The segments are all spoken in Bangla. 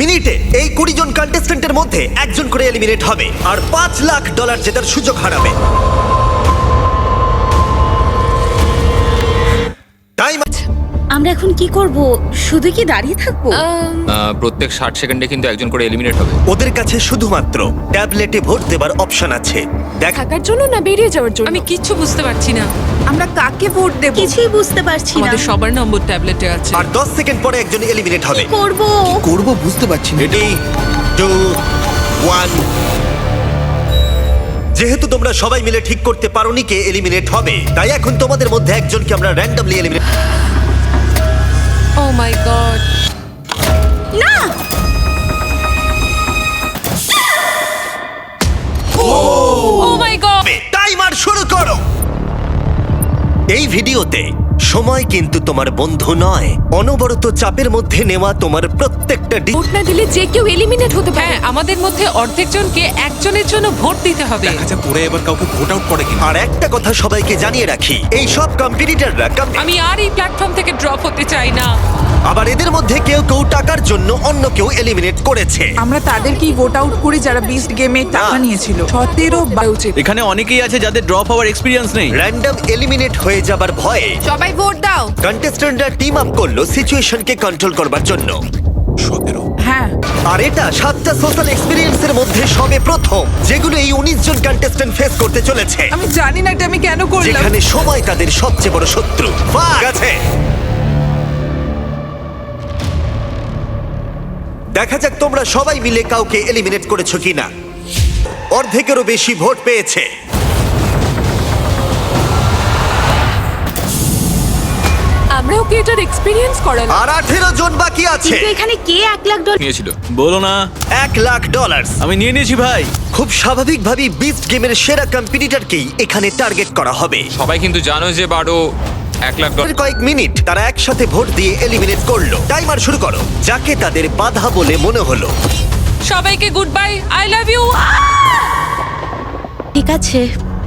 মিনিটে এই কুড়ি জন কন্টেস্টেন্টের মধ্যে একজন করে এলিমিনেট হবে। আর পাঁচ লাখ ডলার জেতার সুযোগ হারাবে। আমরা এখন কি করব? শুধু কি দাঁড়িয়ে থাকব? আহ, প্রত্যেক ষাট সেকেন্ডে কিন্তু একজন করে এলিমিনেট হবে। ওদের কাছে শুধুমাত্র ট্যাবলেটে ভোট দেবার অপশন আছে। দেখ থাকার জন্য না বেরিয়ে যাওয়ার জন্য? আমি কিচ্ছু বুঝতে পারছি না। আমরা কাকে ভোট দেব? কিছুই বুঝতে পারছি না। আমাদের সবার নম্বর ট্যাবলেটে আছে। আর দশ সেকেন্ড পরে একজন এলিমিনেট হবে। কি করব? করব বুঝতে পারছি না। রেডি টু ওয়ান যেহেতু তোমরা সবাই মিলে ঠিক করতে পারোনি কে এলিমিনেট হবে তাই এখন তোমাদের মধ্যে একজনকে আমরা র্যান্ডমলি এলিমিনেট মাই গড না! ও মাই গড টাইমার শুরু করো। এই ভিডিওতে সময় কিন্তু তোমার বন্ধু নয়। অনবরত চাপের মধ্যে নেওয়া তোমার প্রত্যেকটা ডি- ভোট না দিলে যে কেউ এলিমিনেট হতে পারে। হ্যাঁ আমাদের মধ্যে অর্ধেক জনকে একজনের জন্য ভোট দিতে হবে। আচ্ছা পরে এবার কাউকে ভোট আউট করে কিনা। আর একটা কথা সবাইকে জানিয়ে রাখি এই সব কম্পিটিটররা আমি আর এই প্ল্যাটফর্ম থেকে ড্রপ হতে চাই না। আবার এদের মধ্যে কেউ কেউ টাকার জন্য অন্য কেউ এলিমিনেট করেছে। আমরা তাদেরকেই ভোট আউট করি যারা বিস্ট গেমে টাকা নিয়েছিল সতেরো বা- উচিত। এখানে অনেকেই আছে যাদের ড্রপ হওয়ার এক্সপিরিয়েন্স নেই। র্যান্ডম এলিমিনেট হয়ে যাবার ভয়ে। সবাই ভোট দাও। কন্টেস্ট্যান্টরা টিম আপ করল সিচুয়েশনকে কন্ট্রোল করবার জন্য। সতেরো। হ্যাঁ। আর এটা সাতটা সোশ্যাল এক্সপিরিয়েন্সের মধ্যে সবে প্রথম যেগুলো এই উনিশ জন কন্টেস্ট্যান্ট ফেস করতে চলেছে। আমি জানি না এটা আমি কেন করলাম। যেখানে সময় তাদের সবচেয়ে বড় শত্রু। ঠিক আছে। দেখা যাক তোমরা সবাই মিলে কাউকে এলিমিনেট করেছ কিনা। অর্ধেকেরও বেশি ভোট পেয়েছে। আমরা ওকে এটার এক্সপিরিয়েন্স করালাম? আর আঠেরো জন বাকি আছে। কিন্তু এখানে কে এক লাখ ডলার নিয়েছিল। বলো না। এক লাখ ডলার আমি নিয়ে নিয়েছি ভাই। খুব স্বাভাবিকভাবেই বিস্ট গেমের সেরা কম্পিটিটরকেই এখানে টার্গেট করা হবে। সবাই কিন্তু জানো যে বারো এক লাখ ডলার কয়েক মিনিট তারা একসাথে ভোট দিয়ে এলিমিনেট করল। টাইমার শুরু করো যাকে তাদের বাধা বলে মনে হলো। সবাইকে good bye I love you ঠিক আছে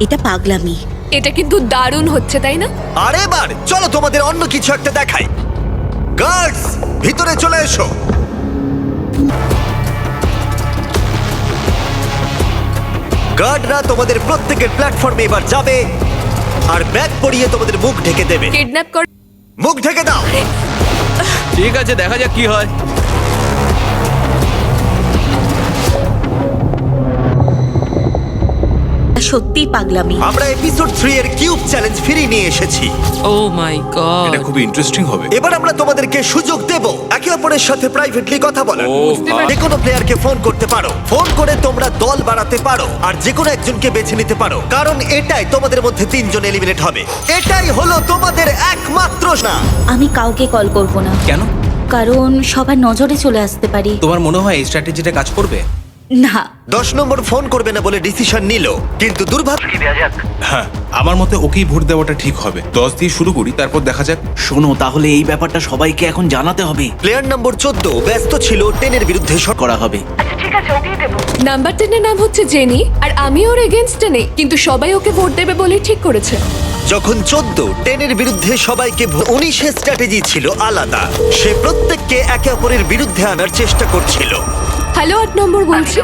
এটা পাগলামি। এটা কিন্তু দারুণ হচ্ছে তাই না? আর এবার চলো তোমাদের অন্য কিছু একটা দেখাই। গার্ডস ভিতরে চলে এসো। গার্ডরা তোমাদের প্রত্যেকের প্ল্যাটফর্মে এবার যাবে আর ব্যাগ পরিয়ে তোমাদের মুখ ঢেকে দেবে। কিডন্যাপ কর মুখ ঢেকে দাও। ঠিক আছে দেখা যাক কি হয়। সত্যি পাগলামি। আমরা এপিসোড থ্রি এর কিউব চ্যালেঞ্জ ফিরিয়ে নিয়ে এসেছি। ও মাই গড এটা খুব ইন্টারেস্টিং হবে। এবার আমরা তোমাদেরকে সুযোগ দেব। একে অপরের সাথে প্রাইভেটলি কথা বলার। যে কোনো প্লেয়ারকে ফোন করতে পারো। ফোন করে তোমরা দল বাড়াতে পারো আর যে কোনো একজনকে বেছে নিতে পারো। কারণ এটাই তোমাদের মধ্যে তিনজন এলিমিনেট হবে। এটাই হলো তোমাদের একমাত্র না। আমি কাউকে কল করব না। কেন? কারণ সবার নজরে চলে আসতে পারি। তোমার মনে হয় এই স্ট্র্যাটেজিটা কাজ করবে? না। দশ নম্বর ফোন করবে না বলে ডিসিশন নিল কিন্তু দুর্ভাগ্য হ্যাঁ আমার মতে ওকেই ভোট দেওয়াটা ঠিক হবে। দশ দিয়ে শুরু করি তারপর দেখা যাক। শোনো তাহলে এই ব্যাপারটা সবাইকে এখন জানাতে হবে। প্লেয়ার নম্বর চোদ্দ ব্যস্ত ছিল টেনের বিরুদ্ধে সর- করা হবে। নাম্বার টেনের নাম হচ্ছে জেনি আর আমি ওর এগেনস্টে নেই কিন্তু সবাই ওকে ভোট দেবে বলে ঠিক করেছে। যখন চোদ্দ টেনের বিরুদ্ধে সবাইকে উনিশের স্ট্র্যাটেজি ছিল আলাদা। সে প্রত্যেককে একে অপরের বিরুদ্ধে আনার চেষ্টা করছিল। হ্যালো আট নম্বর বলছি।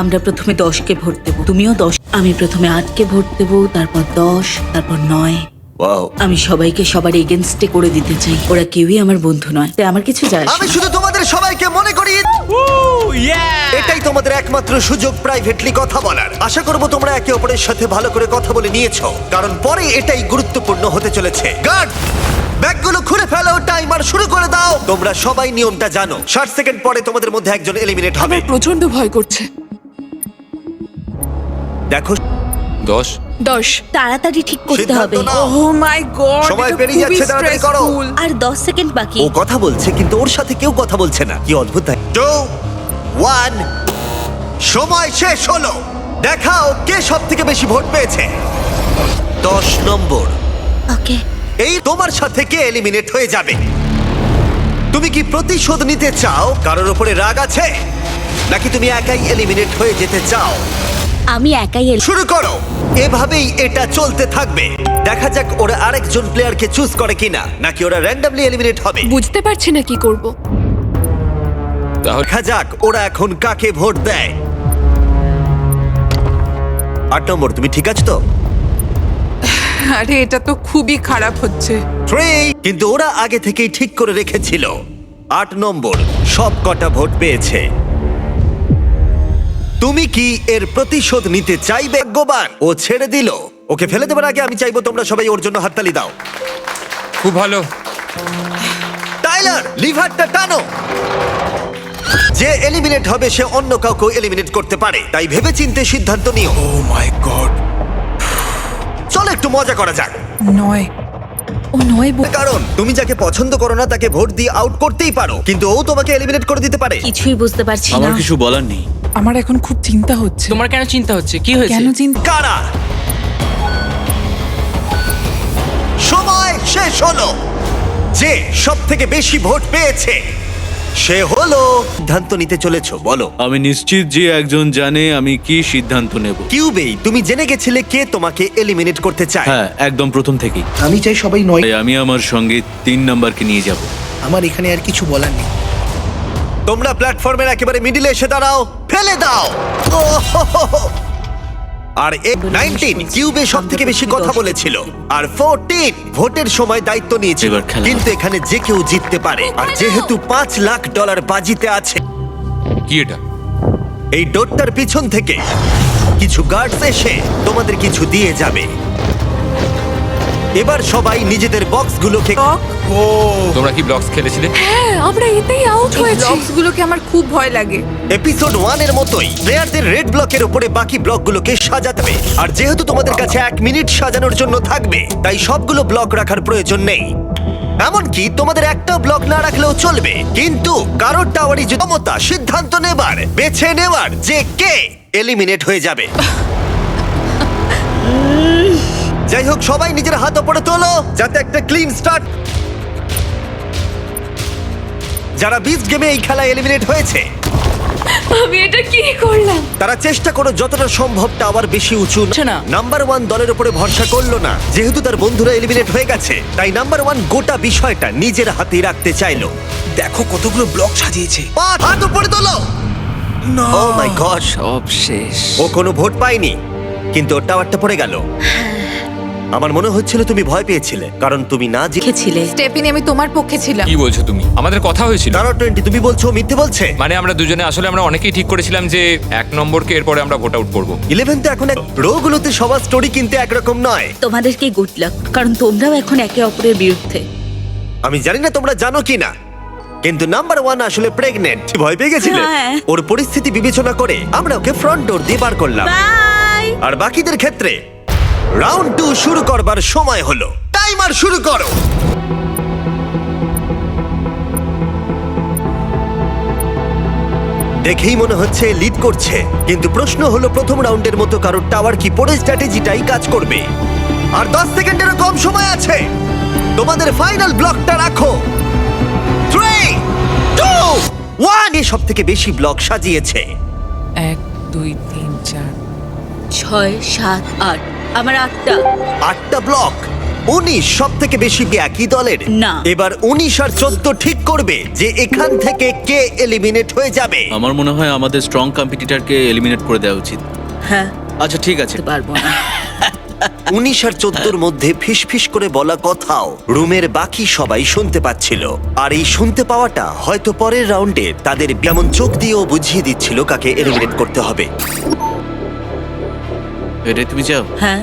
আমরা প্রথমে দশকে ভোট দেবো। তুমিও দশ। আমি প্রথমে আটকে ভোট দেবো তারপর দশ তারপর নয়। আমি সবাইকে সবার এগেনস্টে করে দিতে চাই। ওরা কেউই আমার বন্ধু নয়। তাই আমার কিছু যায় আসে আমি না। শুধু তোমাদের সবাইকে মনে করি এটাই তোমাদের একমাত্র সুযোগ প্রাইভেটলি কথা বলার। আশা করব তোমরা একে অপরের সাথে ভালো করে কথা বলে নিয়েছো। কারণ পরে এটাই গুরুত্বপূর্ণ হতে চলেছে। গার্ড ব্যাগগুলো খুলে ফেলো টাইমার শুরু করে দাও। তোমরা সবাই নিয়মটা জানো। ষাট সেকেন্ড পরে তোমাদের মধ্যে একজন এলিমিনেট হবে। আমার প্রচণ্ড ভয় করছে। দেখো। দশ। দশ। তাড়াতাড়ি ঠিক করতে সিদ্ধান্ত হবে। নাও। ও মাই গড সময় পেরিয়ে যাচ্ছে, তাড়াতাড়ি করো। আর দশ সেকেন্ড বাকি। ও কথা বলছে কিন্তু ওর সাথে কেউ কথা বলছে না। কি অদ্ভুত তাই। টু ওয়ান সময় শেষ হলো। দেখাও কে সব থেকে বেশি ভোট পেয়েছে। দশ নম্বর। ওকে এই তোমার সাথে কে এলিমিনেট হয়ে যাবে? তুমি কি প্রতিশোধ নিতে চাও? কারোর উপরে রাগ আছে? নাকি তুমি একাই এলিমিনেট হয়ে যেতে চাও? আমি একাই এল শুরু করো। এভাবেই এটা চলতে থাকবে। দেখা যাক ওরা আরেকজন প্লেয়ারকে চুজ করে কিনা। নাকি ওরা র্যান্ডমলি এলিমিনেট হবে? বুঝতে পারছি না কি করব। তাহলে দেখা যাক ওরা এখন কাকে ভোট দেয়। আট নম্বর তুমি ঠিক আছো তো? আরে এটা তো খুবই খারাপ হচ্ছে। থ্রি কিন্তু ওরা আগে থেকেই ঠিক করে রেখেছিল। আট নম্বর সব কটা ভোট পেয়েছে। তুমি কি এর প্রতিশোধ নিতে চাইবে? ভাগ্যবান! ও ছেড়ে দিল। ওকে ফেলে দেবার আগে আমি চাইব তোমরা সবাই ওর জন্য হাততালি দাও। খুব ভালো। টাইলার লিভারটা টানো। যে এলিমিনেট হবে সে অন্য কাউকে এলিমিনেট করতে পারে। তাই ভেবে ভেবেচিন্তে সিদ্ধান্ত নিও। ও মাই গড একটু মজা করা যাক। নয়। ও নয় বো- কারণ তুমি যাকে পছন্দ করো না তাকে ভোট দিয়ে আউট করতেই পারো। কিন্তু ও তোমাকে এলিমিনেট করে দিতে পারে। কিছুই বুঝতে পারছি না। আমার কিছু বলার নেই। আমার এখন খুব চিন্তা হচ্ছে। তোমার কেন চিন্তা হচ্ছে? কি হয়েছে? কেন চিন্তা কারা? সময় শেষ হলো। যে সব থেকে বেশি ভোট পেয়েছে সে হলো সিদ্ধান্ত নিতে চলেছো বলো। আমি নিশ্চিত যে একজন জানে আমি কি সিদ্ধান্ত নেব। কিউবেই তুমি জেনে গেছিলে কে তোমাকে এলিমিনেট করতে চায়। হ্যাঁ একদম প্রথম থেকেই। আমি চাই সবাই নয়। তাই আমি আমার সঙ্গে তিন নাম্বারকে নিয়ে যাব। আমার এখানে আর কিছু বলার নেই। তোমরা প্ল্যাটফর্মের একেবারে মিডিলে এসে দাঁড়াও ফেলে দাও। ওহ! আর নাইনটিন কিউবে সব থেকে বেশি কথা বলেছিল। আর ফোরটিন ভোটের সময় দায়িত্ব নিয়েছিল। এবার খেলা। কিন্তু এখানে যে কেউ জিততে পারে। আর যেহেতু পাঁচ লাখ ডলার বাজিতে আছে। কি এটা? এই ডোরটার পিছন থেকে কিছু গার্ডস এসে তোমাদের কিছু দিয়ে যাবে। এবার সবাই নিজেদের বক্সগুলোকে তোমরা কি ব্লগস খেলেছিলে? হ্যাঁ আমরা এতেই আউট হয়েছি। ব্লগস গুলোকে আমার খুব ভয় লাগে। এপিসোড ওয়ানের মতোই প্লেয়ারদের রেড ব্লকের উপরে বাকি ব্লকগুলোকে সাজাতে হবে। আর যেহেতু তোমাদের কাছে এক মিনিট সাজানোর জন্য থাকবে তাই সবগুলো ব্লক রাখার প্রয়োজন নেই। এমনকি তোমাদের একটা ব্লক না রাখলেও চলবে। কিন্তু কারোর টাওয়ারই যে ক্ষমতা সিদ্ধান্ত নেবার বেছে নেবার যে কে এলিমিনেট হয়ে যাবে। যাই হোক সবাই নিজের হাত ওপরে তোলো যাতে একটা ক্লিন স্টার্ট যারা বিচ গেমে এই খেলায় এলিমিনেট হয়েছে আমি এটা কি করলাম? তারা চেষ্টা করো যতটা সম্ভব টাওয়ার বেশি উঁচু। না। নাম্বার ওয়ান দলের উপরে ভরসা করল না। যেহেতু তার বন্ধুরা এলিমিনেট হয়ে গেছে তাই নাম্বার ওয়ান গোটা বিষয়টা নিজের হাতে রাখতে চাইলো। দেখো কতগুলো ব্লক সাজিয়েছে। পা হাত উপরে তোলো! ও মাই গড সব শেষ। ও কোনো ভোট পায়নি কিন্তু ওর টাওয়ারটা পড়ে গেল। আমার মনে হচ্ছিল তুমি ভয় পেয়েছিলে কারণ তুমি না জিতে লিখেছিলে স্টেপিনি আমি তোমার পক্ষে ছিলাম। কি বলছো তুমি? আমাদের কথা হয়েছিল। তারা টোয়েন্টি তুমি বলছো ও মিথ্যে বলছে? মানে আমরা দুজনে আসলে আমরা অনেকেই ঠিক করেছিলাম যে এক নম্বরকে এরপরে আমরা ভোট আউট করব। ইলেভেন তো এখন এক- রোগুলোতে সবার স্টোরি কিন্তু একরকম নয়। তোমাদেরকে গুড লাক কারণ তোমরাও এখন একে অপরের বিরুদ্ধে। আমি জানি না তোমরা জানো কি না কিন্তু নাম্বার ওয়ান আসলে প্রেগনেন্ট ভয় পেয়ে গেছিলে? হ্যাঁ। ওর পরিস্থিতি বিবেচনা করে আমরা ওকে ফ্রন্ট ডোর দিয়ে বার করলাম। বাই আর বাকিদের ক্ষেত্রে রাউন্ড টু শুরু করবার সময় হলো। টাইমার শুরু করো। দেখেই মনে হচ্ছে লিড করছে কিন্তু প্রশ্ন হলো প্রথম রাউন্ডের মতো কারোর টাওয়ার কি পরে স্ট্র্যাটেজিটাই কাজ করবে। আর দশ সেকেন্ডেরও কম সময় আছে। তোমাদের ফাইনাল ব্লকটা রাখো। থ্রি টু ওয়ান এ সব থেকে বেশি ব্লক সাজিয়েছে। এক দুই তিন চার। ছয় সাত আট। আমার আটটা। আটটা ব্লক উনিশ সব থেকে বেশি কি একই দলের? না। এবার উনিশ আর চোদ্দ ঠিক করবে যে এখান থেকে কে এলিমিনেট হয়ে যাবে। আমার মনে হয় আমাদের স্ট্রং কম্পিটিটরকে এলিমিনেট করে দেওয়া উচিত। হ্যাঁ। আচ্ছা ঠিক আছে। করতে পারব না। উনিশ আর চোদ্দোর মধ্যে ফিস ফিস করে বলা কথাও রুমের বাকি সবাই শুনতে পাচ্ছিল। আর এই শুনতে পাওয়াটা হয়তো পরের রাউন্ডে তাদের যেমন চোখ দিয়েও বুঝিয়ে দিচ্ছিল কাকে এলিমিনেট করতে হবে। এটাই তুমি চাও? হ্যাঁ।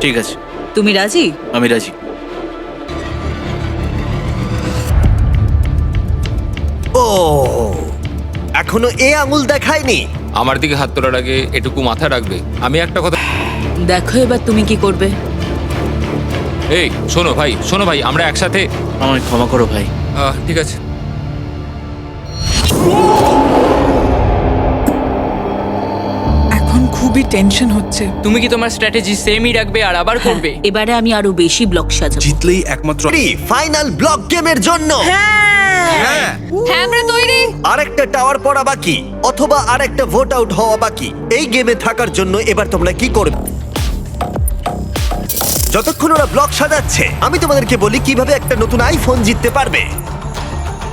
ঠিক আছে। তুমি রাজি? আমি রাজি। ও এখনও এ আঙুল দেখায়নি? আমার দিকে হাত তোলার আগে এটুকু মাথা রাখবে। আমি একটা কথা দেখো এবার তুমি কি করবে। এই শোনো ভাই শোনো ভাই আমরা একসাথে আমায় ক্ষমা করো ভাই। আহ, ঠিক আছে। খুবই টেনশন হচ্ছে। তুমি কি তোমার স্ট্র্যাটেজি সেমই রাখবে আর আবার করবে? এবারে আমি আরও বেশি ব্লক সাজাবো। জিতলেই একমাত্র ফাইনাল ব্লক গেমের জন্য। হ্যাঁ! আমরা তৈরি। আরেকটা টাওয়ার পড়া বাকি অথবা আরেকটা ভোট আউট হওয়া বাকি। এই গেমে থাকার জন্য এবার তোমরা কি করবে? যতক্ষণ ওরা ব্লক সাজাচ্ছে আমি তোমাদেরকে বলি কীভাবে একটা নতুন আইফোন জিততে পারবে।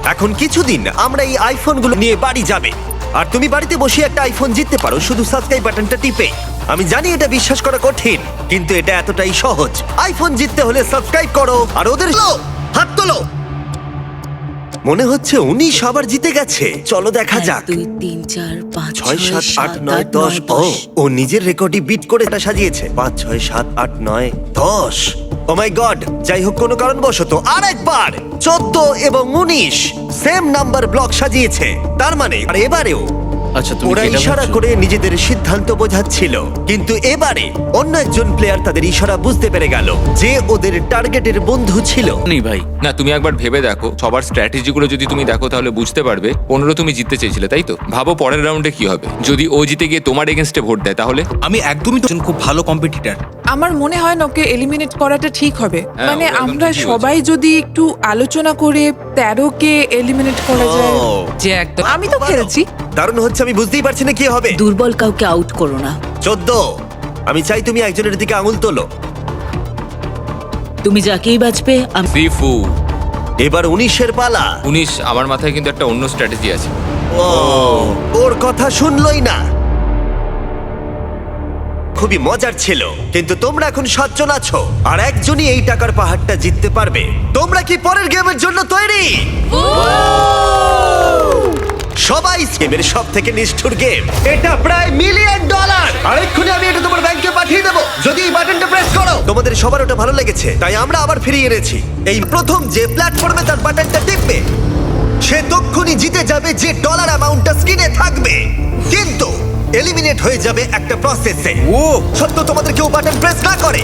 এখন কিছুদিন আমরা এই আইফোনগুলো নিয়ে বাড়ি যাবে। আর তুমি বাড়িতে বসে একটা আইফোন জিততে পারো শুধু সাবস্ক্রাইব বাটনটা টিপে। আমি জানি এটা বিশ্বাস করা কঠিন কিন্তু এটা এতটাই সহজ। আইফোন জিততে হলে সাবস্ক্রাইব করো আর ওদের হাত তোলো। মনে হচ্ছে উনি সবার জিতে গেছে। চলো দেখা যাক। দুই তিন চার পাঁচ ছয় সাত আট নয় দশ ও ও নিজের রেকর্ডই বিট করে এটা সাজিয়েছে। পাঁচ ছয় সাত আট নয় দশ। ও মাই গড যাই হোক কোনো কারণবশত আর একবার চোদ্দ এবং উনিশ সেম নাম্বার ব্লক সাজিয়েছে। তার মানে আর এবারেও আচ্ছা তুমি ওরা কি ইশারা? করে নিজেদের সিদ্ধান্ত বোঝাচ্ছিল। কিন্তু এবারে অন্য একজন প্লেয়ার তাদের ইশারা বুঝতে পেরে গেল যে ওদের টার্গেটের বন্ধু ছিল। নেই ভাই। না তুমি একবার ভেবে দেখো সবার স্ট্র্যাটেজিগুলো যদি তুমি দেখো তাহলে বুঝতে পারবে পনেরো তুমি জিততে চেয়েছিলে তাই তো? ভাবো পরের রাউন্ডে কি হবে। যদি ও জিতে গিয়ে তোমার এগেনস্টে ভোট দেয় তাহলে? আমি একদমই তো একজন খুব ভালো কম্পিটিটার আমার মনে হয় না ওকে এলিমিনেট করাটা ঠিক হবে। হ্যাঁ, মানে একদম আমরা ঠিকই সবাই যদি একটু আলোচনা করে তেরো কে এলিমিনেট করা যায়। ও, যে একদম আমি তো খেলছি। দারুণ হচ্ছে আমি বুঝতেই পারছি না কি হবে। দুর্বল কাউকে আউট করো না। চোদ্দ। আমি চাই তুমি একজনের দিকে আঙুল তোলো। তুমি যাকেই বাঁচবে আমি সিফু। এবার উনিশের পালা। উনিশ আমার মাথায় কিন্তু একটা অন্য স্ট্র্যাটেজি আছে। ও ওর কথা শুনলই না। খুবই মজার ছিল। কিন্তু তোমরা এখন সাতজন আছো আর একজনই এই টাকার পাহাড়টা জিততে পারবে। তোমরা কি পরের গেমের জন্য তৈরি? সবাই গেমের সব থেকে নিষ্ঠুর গেম। এটা প্রায় মিলিয়ন ডলার আর এক্ষুনি আমি এটা তোমার ব্যাংকে পাঠিয়ে দেবো। যদি এই বাটনটা প্রেস করো। তোমাদের সবার ওটা ভালো লেগেছে তাই আমরা আবার ফিরিয়ে এনেছি। এই প্রথম যে প্ল্যাটফর্মে তার বাটনটা টিপবে সে তক্ষুনি জিতে যাবে যে ডলার অ্যামাউন্টটা স্ক্রিনে থাকবে। কিন্তু এলিমিনেট হয়ে যাবে একটা প্রসেসে ও। সত্য তোমাদের কেউ বাটন প্রেস না করে।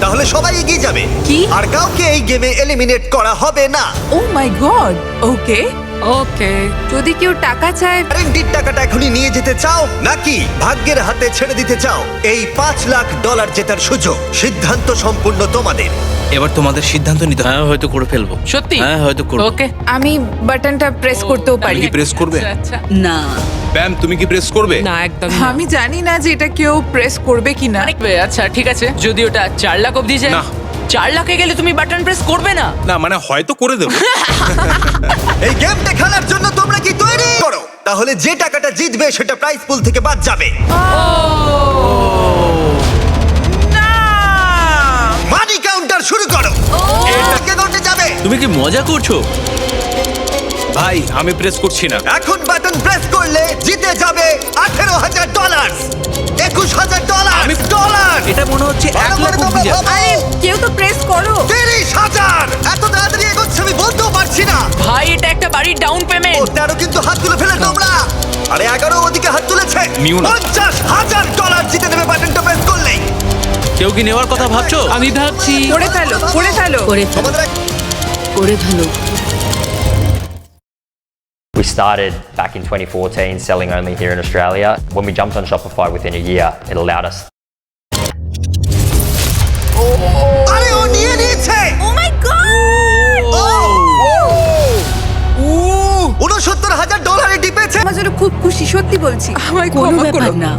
তাহলে সবাই এগিয়ে যাবে। কি? আর কাউকে এই গেমে এলিমিনেট করা হবে না। ও মাই গড ওকে ওকে যদি কেউ টাকা চায় গ্যারেন্টির টাকাটা এখনই নিয়ে যেতে চাও নাকি ভাগ্যের হাতে ছেড়ে দিতে চাও? এই পাঁচ লাখ ডলার জেতার সুযোগ সিদ্ধান্ত সম্পূর্ণ তোমাদের। এবার তোমাদের সিদ্ধান্ত নিতে হবে। হ্যাঁ হয়তো করে ফেলব। সত্যি? হ্যাঁ হয়তো করব। ওকে। আমি বাটনটা প্রেস করতেও তুমি পারি। কি প্রেস করবে? আচ্ছা না। ব্যাম তুমি কি প্রেস করবে? না একদম না। আমি জানি না যে এটা কেউ প্রেস করবে কিনা। আচ্ছা ঠিক আছে। যদি ওটা চার লাখ অব্দি যায় না। চার লাখে গেলে তুমি বাটন প্রেস করবে না? না মানে হয়তো করে দেবো। এই গেমটা খেলার জন্য তোমরা কি তৈরি? করো। তাহলে যে টাকাটা জিতবে সেটা প্রাইস পুল থেকে বাদ যাবে। কাউন্টার শুরু করো। এটা কে যাবে। তুমি কি মজা করছ? ভাই আমি প্রেস করছি না। এখন বাটন প্রেস করলে জিতে যাবে আঠেরো হাজার ডলার একুশ হাজার ডলার ডলার এটা মনে হচ্ছে এক লাখ অব্দি যাবে আরে কেউ তো প্রেস করো। তিরিশ হাজার। এত তাড়াতাড়ি এগোচ্ছে আমি বলতেও পারছি না। ভাই এটা একটা বাড়ির ডাউন ও পেমেন্ট তেরো কিন্তু হাত তুলে ফেলে তোমরা। আরে এগারো ওদিকে হাত তুলেছে। নিও না। পঞ্চাশ হাজার ডলার কেউ কি নেওয়ার কথা ভাবছ আমি ভাবছি করে ফেলো করে ফেলো করে ফেলো করে ফেলো We started back in 2014 selling only here in Australia. When we jumped on Shopify within a year, it allowed us আরে ও নিয়ে নিয়েছে ও মাই গড উনসত্তর হাজার ডলারে টিপেছে আমার জন্য খুব খুশি সত্যি বলছি আমায় কোনো ক্ষমা ব্যাপার করো না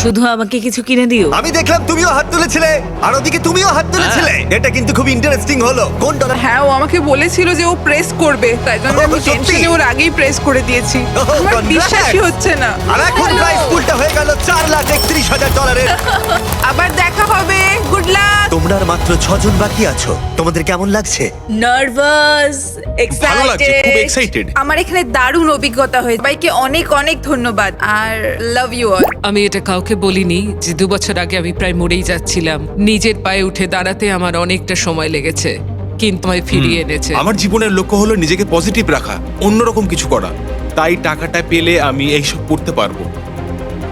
শুধু আমাকে কিছু কিনে দিও। আমি দেখলাম তুমিও হাত তুলেছিলে আর ওদিকে তুমিও হাত তুলেছিলে। এটা কিন্তু খুব ইন্টারেস্টিং হলো। কোন ডলার হ্যাঁ ও আমাকে বলেছিল যে ও প্রেস করবে তাই জন্য আমি সত্যি? টেনশনে ওর আগেই প্রেস করে দিয়েছি। Oh, আমার congrats! বিশ্বাসই হচ্ছে না। আর এখন প্রাইস পুলটা হয়ে গেল চার লাখ একত্রিশ হাজার ডলারের আবার দেখা হবে। গুড লাক তোমরা আর মাত্র ছজন বাকি আছো। তোমাদের কেমন লাগছে? নার্ভাস ভালো লাগছে খুব এক্সাইটেড আমার এখানে দারুণ অভিজ্ঞতা হয়েছে। সবাইকে অনেক অনেক ধন্যবাদ। আর লাভ ইউ অল আমি এটা কাউকে বলিনি যে দু বছর আগে আমি প্রায় মরেই যাচ্ছিলাম। নিজের পায়ে উঠে দাঁড়াতে আমার অনেকটা সময় লেগেছে কিন্তু আমায় ফিরিয়ে এনেছে। আমার জীবনের লক্ষ্য হলো নিজেকে পজিটিভ রাখা অন্যরকম কিছু করা। তাই টাকাটা পেলে আমি এইসব করতে পারব।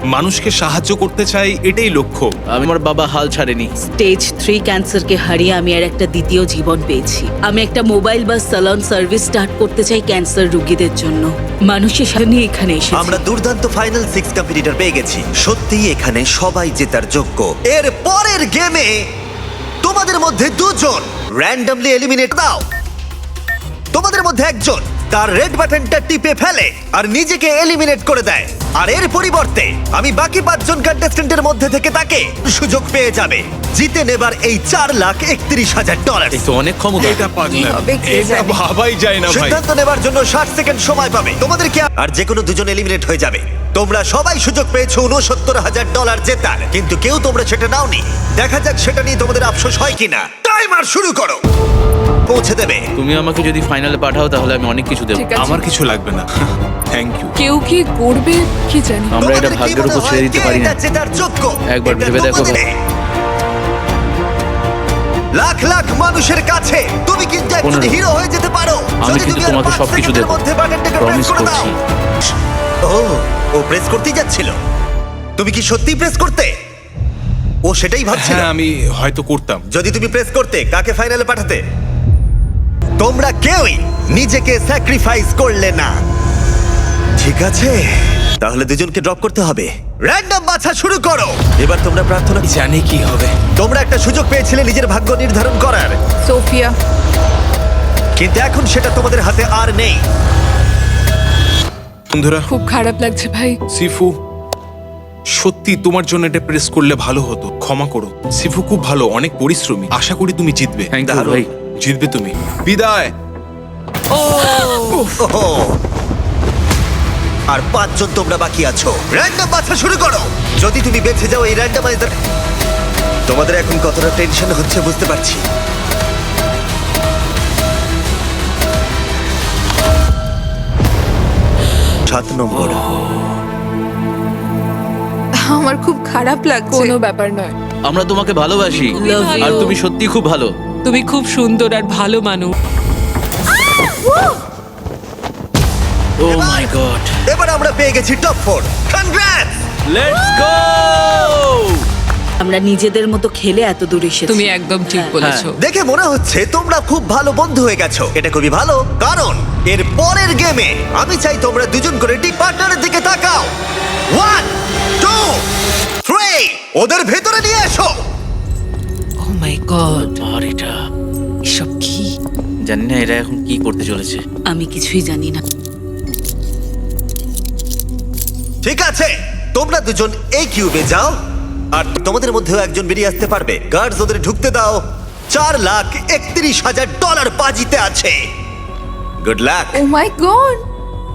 মানুষকে সাহায্য করতে চাই এটাই লক্ষ্য। আমি আমার বাবা হাল ছাড়েনি। স্টেজ থ্রি ক্যান্সারকে হারিয়ে আমি আর একটা দ্বিতীয় জীবন পেয়েছি। আমি একটা মোবাইল বা সালন সার্ভিস স্টার্ট করতে চাই ক্যান্সার রোগীদের জন্য। মানুষের সাথে নিয়ে এখানে এসেছি। আমরা দুর্দান্ত ফাইনাল সিক্স কম্পিটিটর পেয়ে গেছি। সত্যিই এখানে সবাই জেতার যোগ্য। এর পরের গেমে তোমাদের মধ্যে দুজন র্যান্ডমলি এলিমিনেট দাও। তোমাদের মধ্যে একজন তার রেড বাটনটা টিপে ফেলে আর নিজেকে এলিমিনেট করে দেয়। আর এর পরিবর্তে আমি বাকি পাঁচজন কন্টেস্টেন্টের মধ্যে থেকে তাকে সুযোগ পেয়ে যাবে। জিতে নেবার এই চার লাখ একত্রিশ হাজার ডলার এই তো অনেক ক্ষমতা। এটা কে জানে? ভাবাই যায় না ভাই। সিদ্ধান্ত নেবার জন্য ষাট সেকেন্ড সময় পাবে। তোমাদেরকে আর যে কোনো দুজন এলিমিনেট হয়ে যাবে। তোমরা সবাই সুযোগ পেয়েছ উনসত্তর হাজার ডলার জেতার। কিন্তু কেউ তোমরা সেটা নাওনি। দেখা যাক সেটা নিয়ে তোমাদের আফসোস হয় কিনা। টাইমার শুরু করো। পৌঁছে দেবে। তুমি আমাকে যদি ফাইনালে পাঠাও তাহলে আমি অনেক কিছু দেবো। ঠিক আছে। আমার কিছু লাগবে না। থ্যাংক ইউ কেউ কি করবে কি জানি। আমরা এটা তোমাদের কি ভাগ্যের মনে উপর ছেড়ে হয় দিতে কে পারি না। এটা জেতার যোগ্য? একবার এটা ভেবে দেখো। তোমাদের। লাখ লাখ মানুষের কাছে তুমি কিন্তু একজন পনেরো। হিরো হয়ে যেতে পারো। আমি যদি কিন্তু তুমি আর তোমাকে পাঁচ সবকিছু সেকেন্ডের দেবো। মধ্যে বাটনটাকে প্রেস Promise করে দাও। করছি। ও ও প্রেস করতেই যাচ্ছিল। তুমি কি সত্যি প্রেস করতে? ও সেটাই ভাবছিল। হ্যাঁ আমি হয়তো করতাম। যদি তুমি প্রেস করতে কাকে ফাইনালে পাঠাতে? তোমরা কেউই নিজেকে স্যাক্রিফাইস করলে না। ঠিক আছে? তাহলে দুজনকে ড্রপ করতে হবে। র্যান্ডম বাছা শুরু করো। এবার তোমরা প্রার্থনা জানি কি হবে। তোমরা একটা সুযোগ পেয়েছিলে নিজের ভাগ্য নির্ধারণ করার। সোফিয়া। কিন্তু এখন সেটা তোমাদের হাতে আর নেই। বন্ধুরা খুব খারাপ লাগছে ভাই। সিফু সত্যি তোমার জন্য এটা প্রেস করলে ভালো হতো। ক্ষমা করো। সিফু খুব ভালো অনেক পরিশ্রমী। আশা করি তুমি জিতবে। থ্যাংক ইউ ভাই। জিতবে তুমি। বিদায়। আর পাঁচজন তোমরা বাকি আছো। র্যান্ডম বাছা শুরু করো। যদি তুমি বেঁচে যাও এই র্যান্ডমাইজার তোমাদের এখন কতটা টেনশন হচ্ছে বুঝতে পারছি। সাত নম্বর। আমার খুব খারাপ লাগছে। কোনো ব্যাপার নয়। আমরা তোমাকে ভালোবাসি। আর তুমি সত্যি খুব ভালো। তুমি খুব সুন্দর আর ভালো মানুষ। Oh my god. এবার আমরা পেয়ে গেছি top four. Congrats! Let's go আমরা নিজেদের মতো খেলে এত দূর এসেছি। তুমি একদম ঠিক বলেছ। দেখে মনে হচ্ছে তোমরা খুব ভালো বন্ধু হয়ে গেছো। এটা খুবই ভালো কারণ এর পরের গেমে আমি চাই তোমরা দুজন করে টিম পার্টনারের দিকে তাকাও। ওয়ান টু থ্রি ওদের ভেতরে নিয়ে এসো। মাই গড আর এটা? এসব কি? জানি না এরা এখন কি করতে চলেছে। আমি কিছুই জানি না। ঠিক আছে তোমরা দুজন এই কিউবে যাও আর তোমাদের মধ্যেও একজন বেরিয়ে আসতে পারবে। গার্ডস ওদের ঢুকতে দাও। চার লাখ একত্রিশ হাজার ডলার বাজিতে আছে। Good luck oh my god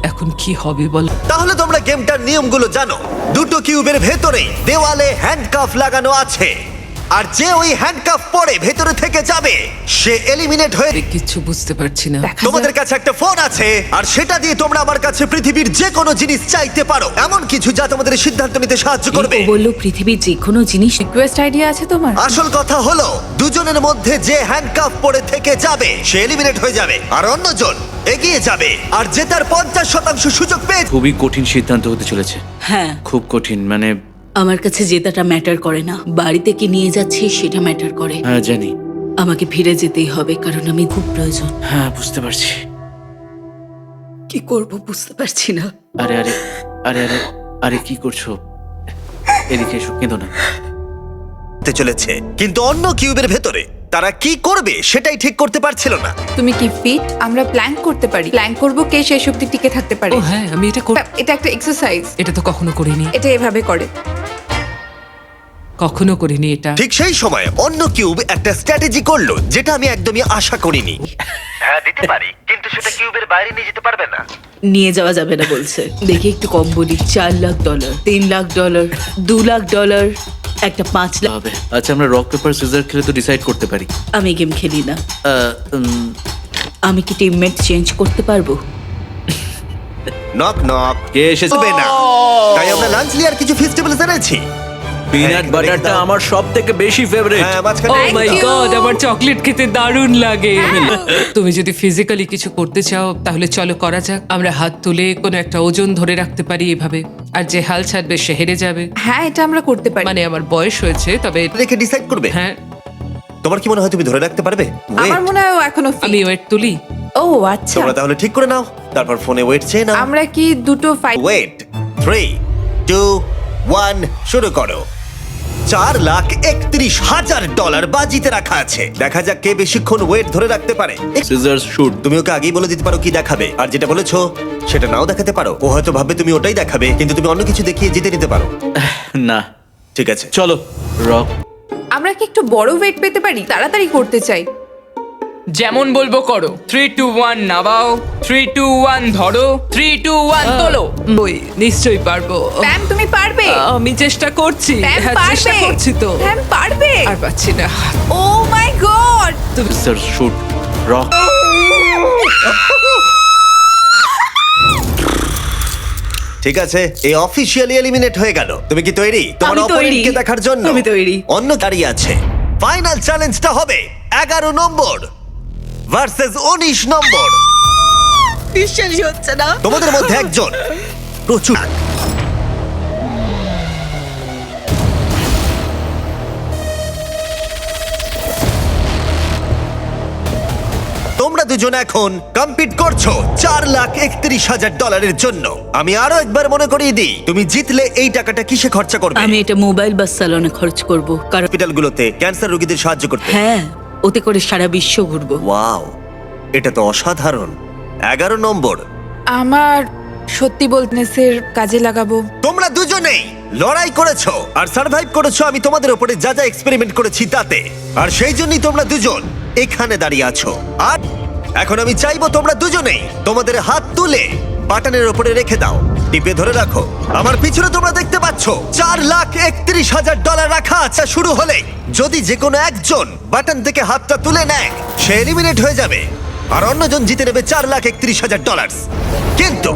এখন কি হবে বলো? তাহলে তোমরা গেমটার নিয়মগুলো জানো। দুটো কিউবের ভেতরে দেওয়ালে হ্যান্ডকাফ লাগানো আছে। আর যে ওই হ্যান্ডকাফ পরে ভেতরে থেকে যাবে সে এলিমিনেট হয়ে কিছু বুঝতে পারছি না। তোমাদের কাছে একটা ফোন আছে আর সেটা দিয়ে তোমরা আমার কাছে পৃথিবীর যে কোনো জিনিস চাইতে পারো। এমন কিছু যা তোমাদের সিদ্ধান্ত নিতে সাহায্য করবে। ও বলল পৃথিবীর যে কোনো জিনিস রিকোয়েস্ট আইডিয়া আছে তোমার? আসল কথা হলো দুজনের মধ্যে যে হ্যান্ডকাফ পরে থেকে যাবে সে এলিমিনেট হয়ে যাবে আর অন্যজন এগিয়ে যাবে। আর যে তার পঞ্চাশ শতাংশ সুযোগ পেয়ে খুবই কঠিন সিদ্ধান্ত হতে চলেছে। হ্যাঁ। খুব কঠিন মানে আমার কাছে জেতাটা ম্যাটার করে না। বাড়িতে কি নিয়ে যাচ্ছি সেটা ম্যাটার করে। হ্যাঁ জানি। আমাকে ফিরে যেতেই হবে কারণ আমি খুব প্রয়োজন। হ্যাঁ বুঝতে পারছি। কি করব বুঝতে পারছি না। আরে আরে আরে আরে আরে কি করছ? এদিকে এসো কেঁদো না। চলেছে কিন্তু অন্য কিউবের ভেতরে। তারা কি করবে সেটাই ঠিক করতে পারছিল না। তুমি কি ফিট আমরা প্ল্যান করতে পারি। প্ল্যান করব কে শেষ অবধি টিকে থাকতে পারে? ও হ্যাঁ আমি এটা কর- এটা একটা এক্সারসাইজ এটা তো কখনো করিনি। এটা এভাবে করে। কখনো করিনি এটা। ঠিক সেই সময় অন্য কিউব একটা স্ট্র্যাটেজি করল যেটা আমি একদমই আশা করিনি। হ্যাঁ দিতে পারি কিন্তু সেটা কিউবের বাইরে নিয়ে যেতে পারবে না। নিয়ে যাওয়া যাবে না বলছে। দেখি একটু কম বলি চার লাখ ডলার তিন লাখ ডলার দু লাখ ডলার একটা পাঁচ লাখ। হবে। আচ্ছা আমরা রক পেপার সিজার খেলে তো ডিসাইড করতে পারি। আমি গেম খেলি না। আহ, উম, আমি কি টিমমেট চেঞ্জ করতে পারব? নক নক কে এসেছে? না। তাই আমরা লাঞ্চ লিয়ার কিছু ফেস্টিভ্যালস এনেছি পিনাট হ্যাঁ, বাটারটা আমার সব থেকে বেশি ফেভারিট হ্যাঁ ও মাঝখানে মাই you. গড আমার চকলেট খেতে দারুণ লাগে। তুমি যদি ফিজিক্যালি কিছু করতে চাও তাহলে চলো করা যাক। আমরা হাত তুলে কোনো একটা ওজন ধরে রাখতে পারি এভাবে। আর যে হাল ছাড়বে সে হেরে যাবে। হ্যাঁ এটা আমরা করতে পারি। মানে আমার বয়স হয়েছে তবে রেখে ডিসাইড করবে। হ্যাঁ। তোমার কি মনে হয় তুমি ধরে রাখতে পারবে? আমার Wait, মনে হয় ও এখনও আমি ওয়েট তুলি। ও আচ্ছা। তোমরা তাহলে ঠিক করে নাও। তারপর ফোনে ওয়েট চেয়ে নাও। আমরা কি দুটো five wait three two one শুরু করো। চার লাখ একত্রিশ হাজার ডলার বাজিতে রাখা আছে। দেখা যাক কে বেশিক্ষণ ওয়েট ধরে রাখতে পারে। শুট তুমি ওকে আগেই বলে দিতে পারো কি দেখাবে। আর যেটা বলেছ সেটা নাও দেখাতে পারো। ও হয়তো ভাববে তুমি ওটাই দেখাবে কিন্তু তুমি অন্য কিছু দেখিয়ে জিতে নিতে পারো। না। ঠিক আছে। চলো রক। আমরা কি একটু বড় ওয়েট পেতে পারি? তাড়াতাড়ি করতে চাই। যেমন বলব করো। থ্রি টু ওয়ান নামাও। থ্রি টু ওয়ান ধরো। থ্রি টু ওয়ান তোলো। ওই নিশ্চয়ই পারব। প্যাম তুমি পারবে? আমি চেষ্টা করছি। হ্যাঁ চেষ্টা পারবে করছি তো। প্যাম পারবে? আর পাচ্ছি না। ও my god sir shoot rock ঠিক আছে এই অফিসিয়ালি এলিমিনেট হয়ে গেল। তুমি কি তৈরি? তোমার আমি তৈরি। অপোনেন্টকে দেখার জন্য আমি তৈরি। অন্য দাঁড়িয়ে আছে। ফাইনাল চ্যালেঞ্জটা হবে। এগারো নম্বর। ভার্সেস উনিশ নম্বর। বিশ্বাসই হচ্ছে না। তোমাদের মধ্যে একজন। প্রচুর। তোমরা দুজন এখন কম্পিট করছ চার লাখ একত্রিশ হাজার ডলারের জন্য। আমি আরও একবার মনে করিয়ে দিই তুমি জিতলে এই টাকাটা কিসে খরচা করবে? আমি এটা মোবাইল বা স্যালনে খরচ করব কারণ হসপিটালগুলোতে ক্যান্সার রোগীদের সাহায্য করতে। হ্যাঁ। ওতে করে সারা বিশ্ব ঘুরবো। ওয়াও এটা তো অসাধারণ। এগারো নম্বর। আমার সত্যি বলতেনেসের কাজে লাগাবো। তোমরা দুজনেই লড়াই করেছ আর সার্ভাইভ করেছ আমি তোমাদের উপরে যা যা এক্সপেরিমেন্ট করেছি তাতে। আর সেই জন্যই তোমরা দুজন এখানে দাঁড়িয়ে আছো। আর এখন আমি চাইব তোমরা দুজনেই তোমাদের হাত তুলে বাটনের উপরে রেখে দাও। টিপে ধরে রাখো। আমার পিছনে তোমরা দেখতে পাচ্ছ, চার লাখ একত্রিশ হাজার ডলার রাখা আছে, শুরু হলে। যদি যে কোনো একজন বাটন থেকে হাতটা তুলে নেয়, সে এলিমিনেট হয়ে যাবে। আর অন্যজন জিতে নেবে চার লাখ একত্রিশ হাজার ডলার কিন্তু,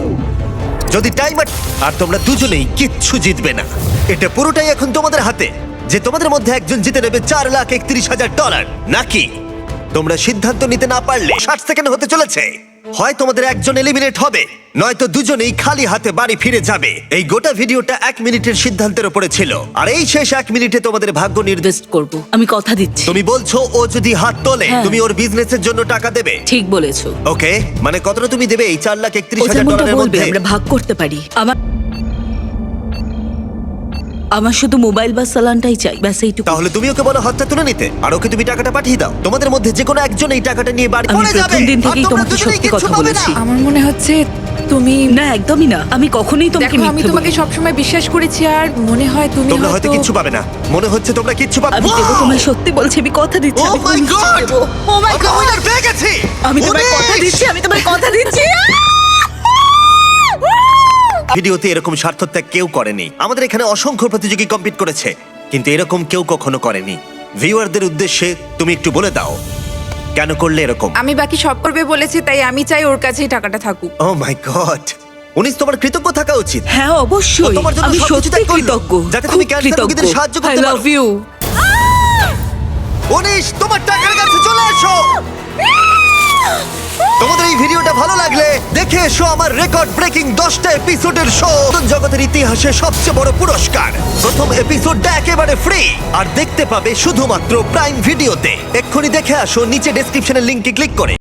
যদি টাইমার আর তোমরা দুজনেই কিচ্ছু জিতবে না। এটা পুরোটাই এখন তোমাদের হাতে, যে তোমাদের মধ্যে একজন জিতে নেবে চার লাখ একত্রিশ হাজার ডলার নাকি, তোমরা সিদ্ধান্ত নিতে না পারলে ষাট সেকেন্ড হতে চলেছে। হয় তোমাদের একজন এলিমিনেট হবে নয়তো দুজনেই খালি হাতে বাড়ি ফিরে যাবে। এই গোটা ভিডিওটা এক মিনিটের সিদ্ধান্তের উপরে ছিল। আর এই শেষ এক মিনিটে তোমাদের ভাগ্য নির্দেশ ইনভেস্ট করব। আমি কথা দিচ্ছি। তুমি বলছো ও যদি হাত তোলে হ্যাঁ। তুমি ওর বিজনেসের জন্য টাকা দেবে? ঠিক বলেছ। ওকে মানে কতটা তুমি দেবে? এই চার লাখ একত্রিশ হাজার যেমনটা ডলারের বলবে মধ্যে। আমরা ভাগ করতে পারি। আমার আমার শুধু মোবাইল বা সালানটাই চাই ব্যাস এইটুকু। তাহলে তুমি ওকে বলো হাতটা তুলে নিতে আর ওকে তুমি টাকাটা পাঠিয়ে দাও। তোমাদের মধ্যে যে কোনো একজন এই টাকাটা নিয়ে বাড়ি আমি চলে যাবে। প্রথম দিন আর থেকেই তোমরা তোমাকে দুজনেই সত্যি কিচ্ছু কথা পাবে না। বলেছি। আমার মনে হচ্ছে তুমি না একদমই না। আমি কখনোই তোমাকে দেখো আমি মিথ্যে তোমাকে বলি সবসময় বিশ্বাস করেছি আর মনে হয় তুমি তোমরা হয়তো কিচ্ছু পাবে না। মনে হচ্ছে তোমরা কিচ্ছু পাবে আমি দেবো তোমায় সত্যি বলছি আমি কথা দিচ্ছি ও আমি মাই গড দেবো। God! উইনার পেয়ে গেছি। আমি তোমায় কথা দিচ্ছি আমি তোমায় কথা দিচ্ছি ভিডিওতে এরকম স্বার্থত্যাগ কেউ করেনি। আমাদের এখানে অসংখ্য প্রতিযোগী কম্পিট করেছে কিন্তু এরকম কেউ কখনো করেনি। ভিউয়ারদের উদ্দেশ্যে তুমি একটু বলে দাও কেন করলে এরকম? আমি বাকি সব করবে বলেছি তাই আমি চাই ওর কাছেই টাকাটা থাকুক। ও মাই গড উনিশ তোমার কৃতজ্ঞ থাকা উচিত। হ্যাঁ অবশ্যই। তোমার জন্য আমি সত্যি কৃতজ্ঞ যাতে তুমি ক্যান্সার রোগীদের সাহায্য আই লাভ পারো। ইউ উনিশ তোমার টাকার কাছে চলে এসো! তোমাদের এই ভিডিওটা ভালো লাগলে দেখে এসো আমার রেকর্ড ব্রেকিং দশটা এপিসোডের শো। জগতের ইতিহাসে সবচেয়ে বড় পুরস্কার। প্রথম এপিসোডটা একেবারে ফ্রি আর দেখতে পাবে শুধুমাত্র প্রাইম ভিডিওতে এক্ষুনি দেখে আসো, নিচে ডেসক্রিপশনের লিঙ্কে ক্লিক করে।